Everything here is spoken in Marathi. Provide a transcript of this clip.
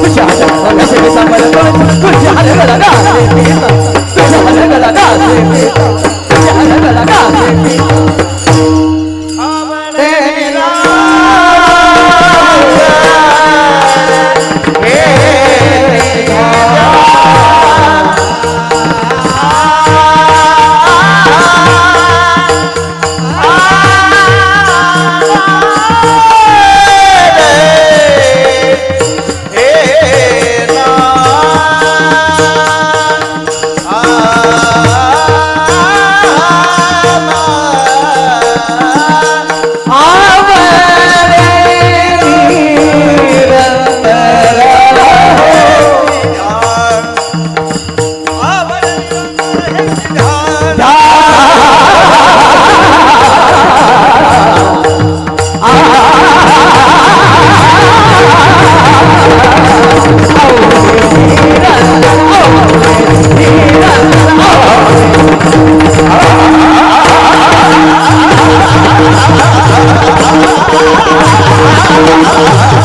कुछ हाल बड़ा कुछ हाल बड़ा